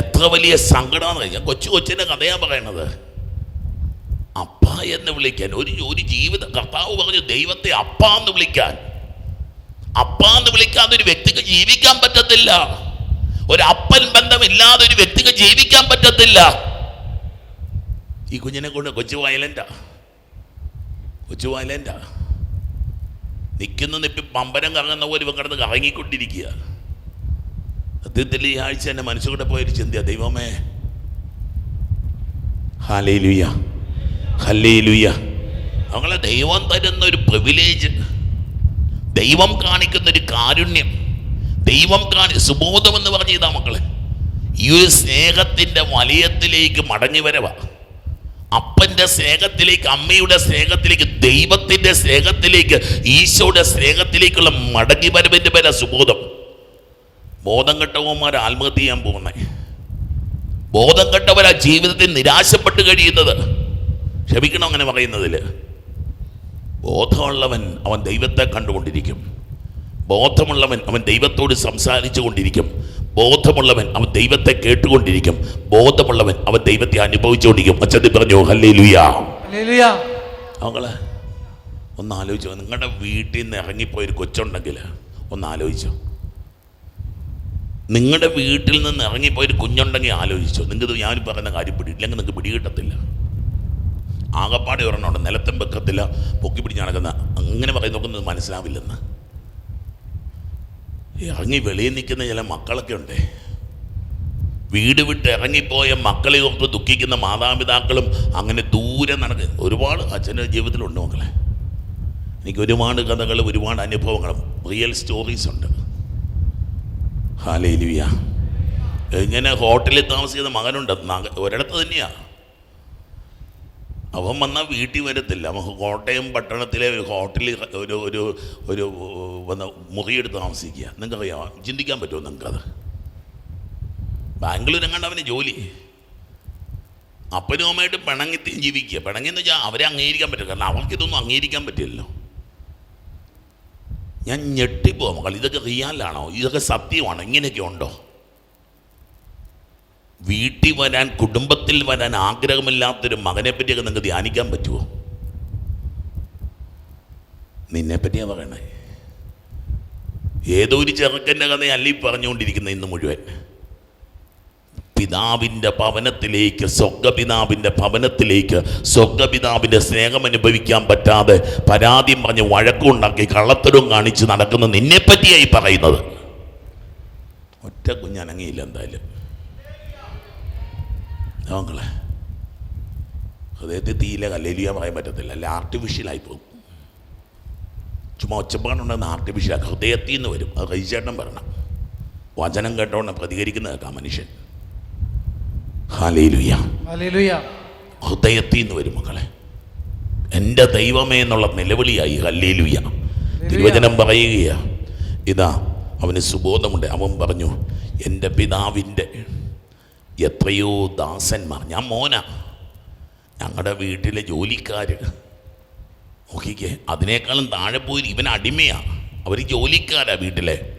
എത്ര വലിയ സങ്കടമാണെന്ന് കഴിഞ്ഞാൽ കൊച്ചു കൊച്ചിന്റെ കഥയാണ് പറയണത്. എന്ന് വിളിക്കാൻ. ഒരു ഒരു ജീവിത കർത്താവ് പറഞ്ഞു ദൈവത്തെ അപ്പ എന്ന് വിളിക്കാൻ. അപ്പ എന്ന് വിളിക്കാതെ ഒരു വ്യക്തിക്ക് ജീവിക്കാൻ പറ്റത്തില്ല. ഒരു അപ്പൻ ബന്ധമില്ലാതെ ഒരു വ്യക്തിക്ക് ജീവിക്കാൻ പറ്റത്തില്ല. ഈ കുഞ്ഞിനെ കൊണ്ട് കൊച്ചു വയലന്റാ കൊച്ചു വയലന്റാ നിൽക്കുന്ന നിപ്പി പമ്പരം കറങ്ങുന്ന പോലെ ഇവ കിടന്ന് കറങ്ങിക്കൊണ്ടിരിക്കുക. സത്യത്തിൽ ഈ ആഴ്ച എന്റെ മനസ്സുകൂടെ പോയൊരു ചിന്തയാണ് ദൈവമേ. ഹാലേ ലുയ്യ ഹല്ലേ അവങ്ങളെ ദൈവം തരുന്ന ഒരു പ്രിവിലേജ് ദൈവം കാണിക്കുന്ന ഒരു കാരുണ്യം. ദൈവം കാണി സുബോധം എന്ന് പറഞ്ഞ ഇതാ മക്കളെ. ഈ ഒരു സ്നേഹത്തിന്റെ വലയത്തിലേക്ക് മടങ്ങി വരവ. അപ്പന്റെ സ്നേഹത്തിലേക്ക് അമ്മയുടെ സ്നേഹത്തിലേക്ക് ദൈവത്തിന്റെ സ്നേഹത്തിലേക്ക് ഈശോയുടെ സ്നേഹത്തിലേക്കുള്ള മടങ്ങി വരവിന്റെ പേരാ സുബോധം. ബോധം കെട്ടവന്മാർ ആത്മഹത്യ ചെയ്യാൻ പോകുന്നത് ബോധം കെട്ടവരാ ജീവിതത്തിൽ നിരാശപ്പെട്ട് കഴിയുന്നത്. ക്ഷമിക്കണം അങ്ങനെ പറയുന്നതിൽ ബോധമുള്ളവൻ അവൻ ദൈവത്തെ കണ്ടുകൊണ്ടിരിക്കും. ബോധമുള്ളവൻ അവൻ ദൈവത്തോട് സംസാരിച്ചു കൊണ്ടിരിക്കും. ബോധമുള്ളവൻ അവൻ ദൈവത്തെ കേട്ടുകൊണ്ടിരിക്കും. ബോധമുള്ളവൻ അവൻ ദൈവത്തെ അനുഭവിച്ചുകൊണ്ടിരിക്കും അച്ഛൻ പറഞ്ഞു ഹല്ലേ ലുയാ ഹല്ലേലൂയ. അവങ്ങളെ ഒന്ന് ആലോചിച്ചോ. നിങ്ങളുടെ വീട്ടിൽ നിന്ന് ഇറങ്ങിപ്പോയൊരു കൊച്ചുണ്ടെങ്കിൽ ഒന്ന് ആലോചിച്ചോ. നിങ്ങളുടെ വീട്ടിൽ നിന്ന് ഇറങ്ങിപ്പോയൊരു കുഞ്ഞുണ്ടെങ്കിൽ ആലോചിച്ചോ. നിങ്ങൾക്ക് ഞാൻ പറയുന്ന കാര്യം പിടി ഇല്ലെങ്കിൽ നിങ്ങൾക്ക് പിടികിട്ടത്തില്ല. ആകപ്പാടെ ഒരെണ്ണമുണ്ട് നിലത്തും വെക്കത്തില്ല പൊക്കി പിടിച്ച് നടക്കുന്ന. അങ്ങനെ പറയും നോക്കുന്നത് മനസ്സിലാവില്ലെന്ന്. ഇറങ്ങി വെളിയിൽ നിൽക്കുന്ന ചില മക്കളൊക്കെ ഉണ്ടേ. വീട് വിട്ട് ഇറങ്ങിപ്പോയ മക്കളെ ഓർത്ത് ദുഃഖിക്കുന്ന മാതാപിതാക്കളും അങ്ങനെ ദൂരെ നടക്കുക ഒരുപാട് അച്ഛന്റെ ജീവിതത്തിലുണ്ട് മക്കളെ. എനിക്ക് ഒരുപാട് കഥകൾ ഒരുപാട് അനുഭവങ്ങളും റിയൽ സ്റ്റോറീസ് ഉണ്ട്. ഹാലേലുയ. ഇങ്ങനെ ഹോട്ടലിൽ താമസിക്കുന്ന മകനുണ്ട്. ഒരിടത്ത് തന്നെയാണ് അവൻ വന്നാൽ വീട്ടിൽ വരത്തില്ല. നമുക്ക് കോട്ടയം പട്ടണത്തിലെ ഹോട്ടലിൽ ഒരു ഒരു ഒരു വന്ന മുറിയെടുത്ത് താമസിക്കുക. നിങ്ങൾക്കറിയാം ചിന്തിക്കാൻ പറ്റുമോ നിങ്ങൾക്കത്? ബാംഗ്ലൂർ എങ്ങാണ്ട് അവന് ജോലി. അപ്പനും അമ്മയായിട്ട് പിണങ്ങി ജീവിക്കുക. പിണങ്ങിന്ന് വെച്ചാൽ അവരെ അംഗീകരിക്കാൻ പറ്റില്ല. കാരണം അവർക്ക് ഇതൊന്നും അംഗീകരിക്കാൻ പറ്റില്ലല്ലോ. ഞാൻ ഞെട്ടിപ്പോ മക്കൾ ഇതൊക്കെ റിയാലാണോ ഇതൊക്കെ സത്യമാണോ? ഇങ്ങനെയൊക്കെ ഉണ്ടോ? വീട്ടിൽ വരാൻ കുടുംബത്തിൽ വരാൻ ആഗ്രഹമില്ലാത്തൊരു മകനെ പറ്റിയൊക്കെ നിങ്ങൾക്ക് ധ്യാനിക്കാൻ പറ്റുമോ നിന്നെ പറ്റിയാ പറയണേ. ഏതോ ഒരു ചെറുക്കന്റെ കഥയല്ല ഈ പറഞ്ഞുകൊണ്ടിരിക്കുന്ന ഇന്ന് മുഴുവൻ. പിതാവിന്റെ ഭവനത്തിലേക്ക് സ്വർഗപിതാവിന്റെ ഭവനത്തിലേക്ക് സ്വർഗപിതാവിന്റെ സ്നേഹം അനുഭവിക്കാൻ പറ്റാതെ പരാതിയും പറഞ്ഞ് വഴക്കുണ്ടാക്കി കള്ളത്തരവും കാണിച്ച് നടക്കുന്ന നിന്നെപ്പറ്റിയായി പറയുന്നത്. ഒറ്റ കുഞ്ഞനങ്ങിയില്ല എന്തായാലും. നോക്കളെ ഹൃദയത്തിൽ തീയില്ല കല്ലേലിയ പറയാൻ പറ്റത്തില്ല. അല്ലെ ആർട്ടിഫിഷ്യലായി പോകും. ചുമ്മാ ഒച്ചപ്പാടുണ്ടെന്ന് ആർട്ടിഫിഷ്യൽ ഹൃദയത്തിൽ നിന്ന് വരും. അത് കഴിച്ചേട്ടം പറയണം. വചനം കേട്ടോണ്ട് പ്രതികരിക്കുന്ന കേൾക്കാം മനുഷ്യൻ. ഹൃദയത്തിൽ നിന്ന് വരും മക്കളെ. എന്റെ ദൈവമേ എന്നുള്ള നിലവിളിയായി. ഹല്ലേലുയ. തിരുവചനം പറയുകയാ. ഇതാ അവന് സുബോധമുണ്ട്. അവൻ പറഞ്ഞു എന്റെ പിതാവിന്റെ എത്രയോ ദാസന്മാർ. ഞാൻ മോന. ഞങ്ങളുടെ വീട്ടിലെ ജോലിക്കാർ നോക്കിക്കേ അതിനേക്കാളും താഴെ പോയി ഇവൻ അടിമയാ. അവർ ജോലിക്കാരാ വീട്ടിലെ.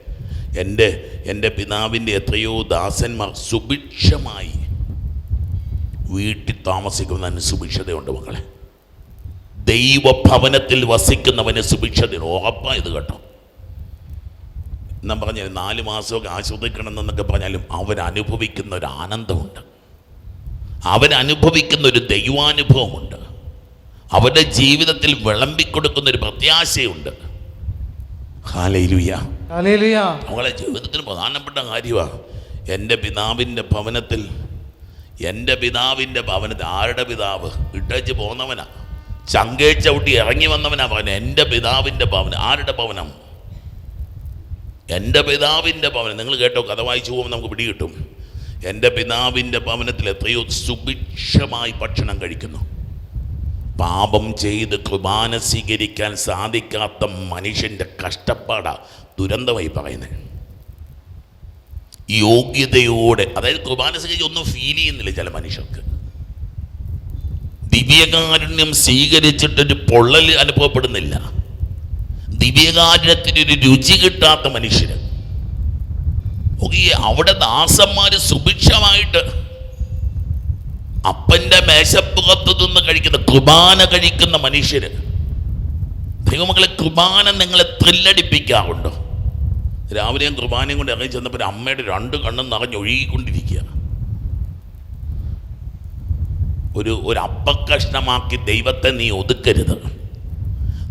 എന്റെ എന്റെ പിതാവിന്റെ എത്രയോ ദാസന്മാർ സുഭിക്ഷമായി വീട്ടിൽ താമസിക്കുന്നതിന് സുഭിക്ഷതയുണ്ട് മക്കളെ. ദൈവഭവനത്തിൽ വസിക്കുന്നവന് സുഭിക്ഷതയുണ്ട് ഉറപ്പാണ് ഇത് കേട്ടോ. എന്നാ പറഞ്ഞാൽ നാല് മാസമൊക്കെ ആസ്വദിക്കണം എന്നൊക്കെ പറഞ്ഞാലും അവരനുഭവിക്കുന്ന ഒരു ആനന്ദമുണ്ട്. അവരനുഭവിക്കുന്ന ഒരു ദൈവാനുഭവമുണ്ട്. അവരുടെ ജീവിതത്തിൽ വിളമ്പിക്കൊടുക്കുന്ന ഒരു പ്രത്യാശയുണ്ട്. അവളെ ജീവിതത്തിന് പ്രധാനപ്പെട്ട കാര്യമാണ് എന്റെ പിതാവിന്റെ ഭവനത്തിൽ എന്റെ പിതാവിന്റെ ഭവനത്തിൽ ആരുടെ പിതാവ്? ഇട്ടേച്ച് പോന്നവനാ ചങ്കേച്ചവിട്ടി ഇറങ്ങി വന്നവനാ പറഞ്ഞത് എന്റെ പിതാവിന്റെ ഭവനം. ആരുടെ ഭവനം? എന്റെ പിതാവിന്റെ ഭവനം നിങ്ങൾ കേട്ടോ കഥ വായിച്ചു പോകുമ്പോൾ നമുക്ക് പിടികിട്ടും. എന്റെ പിതാവിന്റെ ഭവനത്തിൽ എത്രയോ സുഭിക്ഷമായി ഭക്ഷണം കഴിക്കുന്നു. പാപം ചെയ്ത് കുർബാന സ്വീകരിക്കാൻ സാധിക്കാത്ത മനുഷ്യന്റെ കഷ്ടപ്പാടാ ദുരന്തമായി പറയുന്നത്. യോഗ്യതയോടെ അതായത് കുർബാന സ്വീകരിച്ച് ഒന്നും ഫീൽ ചെയ്യുന്നില്ല ചില മനുഷ്യർക്ക്. ദിവ്യകാരുണ്യം സ്വീകരിച്ചിട്ടൊരു പൊള്ളൽ അനുഭവപ്പെടുന്നില്ല. ദിവ്യകാരുണ്യത്തിനൊരു രുചി കിട്ടാത്ത മനുഷ്യർ ഓക്കെ അവിടെ ദാസന്മാര് സുഭിക്ഷമായിട്ട് അപ്പന്റെ മേശപ്പുറത്ത് നിന്ന് കഴിക്കുന്ന കുർബാന കഴിക്കുന്ന മനുഷ്യര്. ദൈവമക്കളെ കുർബാന നിങ്ങളെ ത്രില്ലടിപ്പിക്കാറുണ്ടോ. രാവിലെയും കുർബാനയും കൊണ്ട് ഇറങ്ങി ചെന്നപ്പോൾ ഒരു അമ്മയുടെ രണ്ട് കണ്ണും നിറഞ്ഞൊഴുകിക്കൊണ്ടിരിക്കുക ഒരു ഒരു അപ്പക്കഷ്ണമാക്കി ദൈവത്തെ നീ ഒതുക്കരുത്.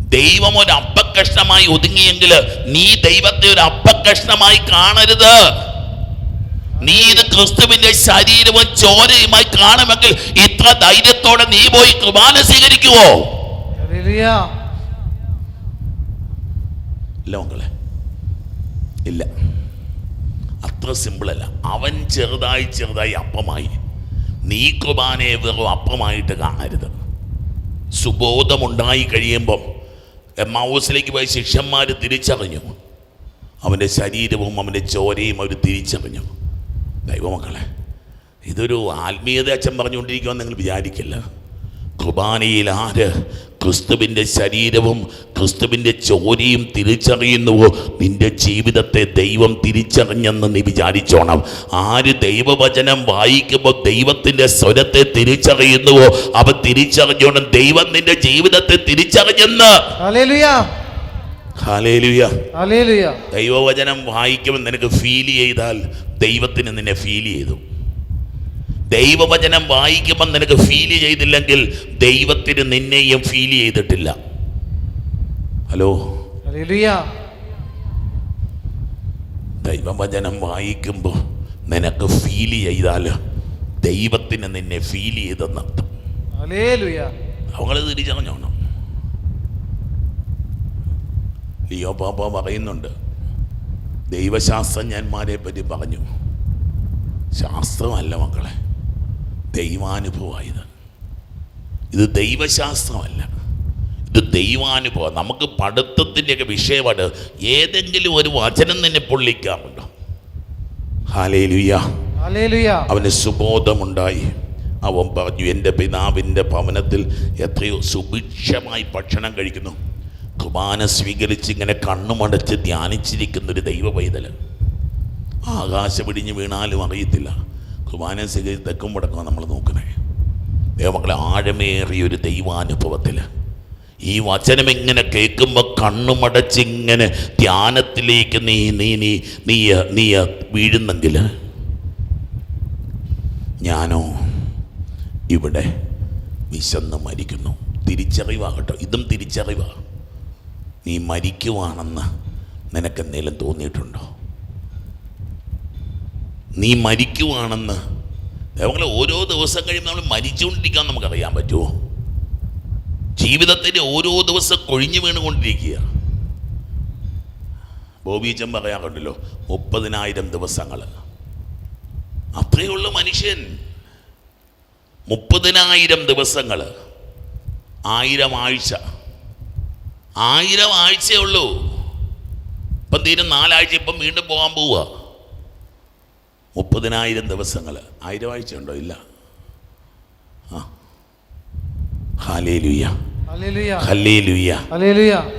ദൈവം ഒരു അപ്പകഷ്ണമായി ഒതുങ്ങിയെങ്കിൽ നീ ദൈവത്തെ ഒരു അപ്പകഷ്ണമായി കാണരുത്. നീ ഇത് ക്രിസ്തുവിന്റെ ശരീരവും ചോരയുമായി കാണുമെങ്കിൽ ഇത്ര ധൈര്യത്തോടെ നീ പോയി കുർബാന സ്വീകരിക്കുവോ? ഇല്ല മക്കളെ ഇല്ല. അത്ര സിമ്പിളല്ല. അവൻ ചെറുതായി ചെറുതായി അപ്പമായി. നീ കുർബാനയെ വെറും അപ്പമായിട്ട് കാണരുത്. സുബോധമുണ്ടായി കഴിയുമ്പം എമ്മാവൂസിലേക്ക് പോയ ശിഷ്യന്മാർ തിരിച്ചറിഞ്ഞു. അവന്റെ ശരീരവും അവന്റെ ചോരയും അവർ തിരിച്ചറിഞ്ഞു. ദൈവമക്കളെ ഇതൊരു ആത്മീയത അച്ഛൻ പറഞ്ഞുകൊണ്ടിരിക്കുമെന്ന് നിങ്ങൾ വിചാരിക്കില്ല. കുർബാനയിൽ ആര് ക്രിസ്തുവിന്റെ ശരീരവും ക്രിസ്തുവിന്റെ ചോരയും തിരിച്ചറിയുന്നുവോ? നിന്റെ ജീവിതത്തെ ദൈവം തിരിച്ചറിഞ്ഞെന്ന് നീ വിചാരിച്ചോണം. ആര് ദൈവവചനം വായിക്കുമ്പോൾ ദൈവത്തിന്റെ സ്വരത്തെ തിരിച്ചറിയുന്നുവോ? അവ തിരിച്ചറിഞ്ഞോണം. ദൈവം നിന്റെ ജീവിതത്തെ തിരിച്ചറിഞ്ഞെന്ന്. ദൈവവചനം വായിക്കുമെന്ന് നിനക്ക് ഫീൽ ചെയ്താൽ ദൈവത്തിന് നിന്നെ ഫീൽ ചെയ്തു. ദൈവവചനം വായിക്കുമ്പോൾ നിനക്ക് ഫീൽ ചെയ്തില്ലെങ്കിൽ ദൈവത്തിന് നിന്നെയും ഫീൽ ചെയ്തിട്ടില്ല. ഹലോ? ദൈവവചനം വായിക്കുമ്പോൾ നിനക്ക് ഫീൽ ചെയ്താൽ ദൈവത്തിന് നിന്നെ ഫീൽ ചെയ്തെന്ന് അർത്ഥം അവളെ തിരിച്ചറിഞ്ഞോണം. ലിയോ പാപ്പ പറയുന്നുണ്ട് ദൈവശാസ്ത്രജ്ഞന്മാരെ പറ്റി പറഞ്ഞു. ശാസ്ത്രമല്ല മക്കളെ. ദൈവാനുഭവമായത്. ഇത് ദൈവശാസ്ത്രമല്ല. ഇത് ദൈവാനുഭവം. നമുക്ക് പഠിത്തത്തിന്റെയൊക്കെ വിഷയമാണ് ഏതെങ്കിലും ഒരു വചനം തന്നെ പൊള്ളിക്കാറുണ്ടോ? അവന് സുബോധമുണ്ടായി. അവൻ പറഞ്ഞു എന്റെ പിതാവിന്റെ ഭവനത്തിൽ എത്രയോ സുഭിക്ഷമായി ഭക്ഷണം കഴിക്കുന്നു. കുർബാന സ്വീകരിച്ച് ഇങ്ങനെ കണ്ണുമടച്ച് ധ്യാനിച്ചിരിക്കുന്ന ഒരു ദൈവ പൈതൽ ആകാശം ഇടിഞ്ഞ് വീണാലും അറിയത്തില്ല. കുർബാന സ്വീകരിച്ച് തെക്കും മുടക്കം നമ്മൾ നോക്കണേ. ദൈവമക്കളെ ആഴമേറിയ ഒരു ദൈവാനുഭവത്തിൽ ഈ വചനം ഇങ്ങനെ കേൾക്കുമ്പോൾ കണ്ണുമടച്ചിങ്ങനെ ധ്യാനത്തിലേക്ക് നീ നീ നീ നീ നീ വീഴുന്നെങ്കിൽ ഞാനോ ഇവിടെ വിശന്ന് മരിക്കുന്നു. തിരിച്ചറിവാകട്ടോ. ഇതും തിരിച്ചറിവാ. നീ മരിക്കുവാണെന്ന് നിനക്കെന്തേലും തോന്നിയിട്ടുണ്ടോ? നീ മരിക്കുവാണെന്ന്. ദൈവങ്ങളെ ഓരോ ദിവസം കഴിയുമ്പോൾ നമ്മൾ മരിച്ചുകൊണ്ടിരിക്കാൻ നമുക്കറിയാൻ പറ്റുമോ? ജീവിതത്തിന്റെ ഓരോ ദിവസം കൊഴിഞ്ഞു വീണുകൊണ്ടിരിക്കുക ബോബീച്ചൻ പറയാറുണ്ടല്ലോ മുപ്പതിനായിരം ദിവസങ്ങൾ. അത്രയുള്ള മനുഷ്യൻ. മുപ്പതിനായിരം ദിവസങ്ങൾ. ആയിരം ആഴ്ച. ആയിരം ആഴ്ചയുള്ളൂ ഇപ്പം തീരും നാലാഴ്ച ഇപ്പം വീണ്ടും പോകാൻ പോവുക. മുപ്പതിനായിരം ദിവസങ്ങൾ. ആയിരം ആഴ്ച ഉണ്ടോ ഇല്ല ആ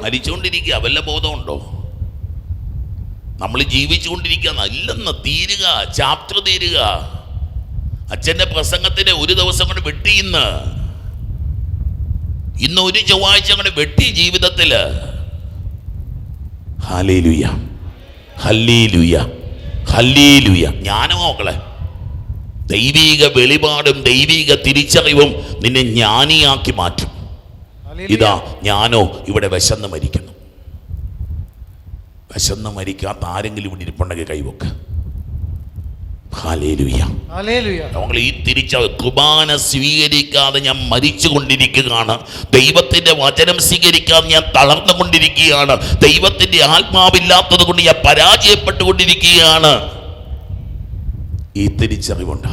മരിച്ചുകൊണ്ടിരിക്കുക. വല്ല ബോധമുണ്ടോ? നമ്മൾ ജീവിച്ചുകൊണ്ടിരിക്കുക. ഇല്ലെന്ന് തീരുക. ചാപ്റ്റർ തീരുക. അച്ഛന്റെ പ്രസംഗത്തിന് ഒരു ദിവസം കൊണ്ട് വെട്ടി ഇന്ന്. ഇന്ന് ഒരു ചൊവ്വാഴ്ച കൊണ്ട് വെട്ടി ജീവിതത്തിൽ. ഹല്ലേലൂയ. ഹല്ലേലൂയ. ഹല്ലേലൂയ. ജ്ഞാനം നോക്കളെ ദൈവീക വെളിപാടും ദൈവീക തിരിച്ചറിവും നിന്നെ ജ്ഞാനിയാക്കി മാറ്റും. ഇതാ ഞാനോ ഇവിടെ വിശന്ന് മരിക്കുന്നു. വിശന്ന് മരിക്കാത്ത ആരെങ്കിലും ഇവിടെ ഇരിപ്പുണ്ടെങ്കിൽ കൈവെക്കുക ഈ തിരിച്ച കുർബാന സ്വീകരിക്കാതെ ഞാൻ മരിച്ചു കൊണ്ടിരിക്കുകയാണ് ദൈവത്തിന്റെ വചനം സ്വീകരിക്കാതെ ഞാൻ തളർന്നുകൊണ്ടിരിക്കുകയാണ്. ദൈവത്തിന്റെ ആത്മാവില്ലാത്തത് കൊണ്ട് ഞാൻ പരാജയപ്പെട്ടുകൊണ്ടിരിക്കുകയാണ്. ഈ തിരിച്ചറിവുണ്ട്?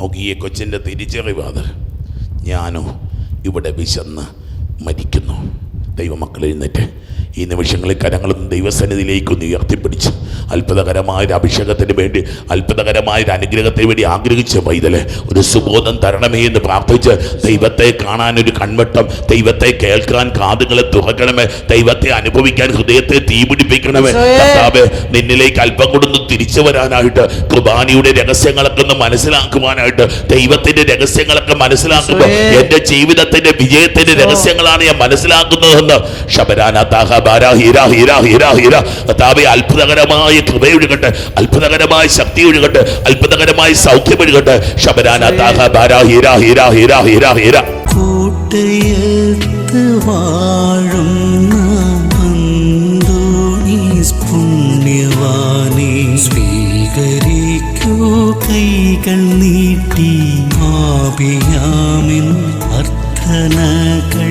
നോക്കി കൊച്ചിന്റെ കൊച്ചിന്റെ തിരിച്ചറിവ് അത്. ഞാനോ ഇവിടെ വിശന്ന് മരിക്കുന്നു. ദൈവമക്കൾ എഴുന്നേറ്റ്. ഈ നിമിഷങ്ങളിൽ കരങ്ങളും ദൈവസന്നിധിയിലേക്കൊന്ന് ഉയർത്തിപ്പിടിച്ച് അത്ഭുതകരമായ ഒരു അഭിഷേകത്തിന് വേണ്ടി അത്ഭുതകരമായ ഒരു അനുഗ്രഹത്തിന് വേണ്ടി ആഗ്രഹിച്ച പൈതലെ ഒരു സുബോധം തരണമേ എന്ന് പ്രാർത്ഥിച്ച് ദൈവത്തെ കാണാൻ ഒരു കൺവട്ടം ദൈവത്തെ കേൾക്കാൻ കാതുകളെ തുറക്കണമേ ദൈവത്തെ അനുഭവിക്കാൻ ഹൃദയത്തെ തീപിടിപ്പിക്കണമേ. കർത്താവേ നിന്നിലേക്ക് അല്പം കൊടുന്ന് തിരിച്ചു വരാനായിട്ട് കുർബാനയുടെ രഹസ്യങ്ങളൊക്കെ ഒന്ന് മനസ്സിലാക്കുവാനായിട്ട് ദൈവത്തിന്റെ രഹസ്യങ്ങളൊക്കെ മനസ്സിലാക്കുമ്പോൾ എന്റെ എന്റെ ജീവിതത്തിന്റെ വിജയത്തിന്റെ രഹസ്യങ്ങളാണ് ഞാൻ മനസ്സിലാക്കുന്നതെന്ന് ശബരാനാഥാഹ ബാരാ ഹീരാ ഹീരാ ഹീരാ ഹീരാ? കർത്താവേ അത്ഭുതകരമായ കൃപ ഒഴുകട്ടെ അത്ഭുതകരമായ ശക്തി ഒഴുകട്ടെ അത്ഭുതകരമായ സൗഖ്യം ഒഴുകട്ടെ. ശബരാനാഥാഹ ബാരാ ഹീരാ ഹീരാ ഹീരാ ഹീരാ ഹീരാ. കൂട്ടയത്ത് വാഴുന്ന അന്തോണീസ് പുണ്യവാനെ സ്വീകരിക്കൂ കൈകൾ നീട്ടി അർത്ഥനകൾ.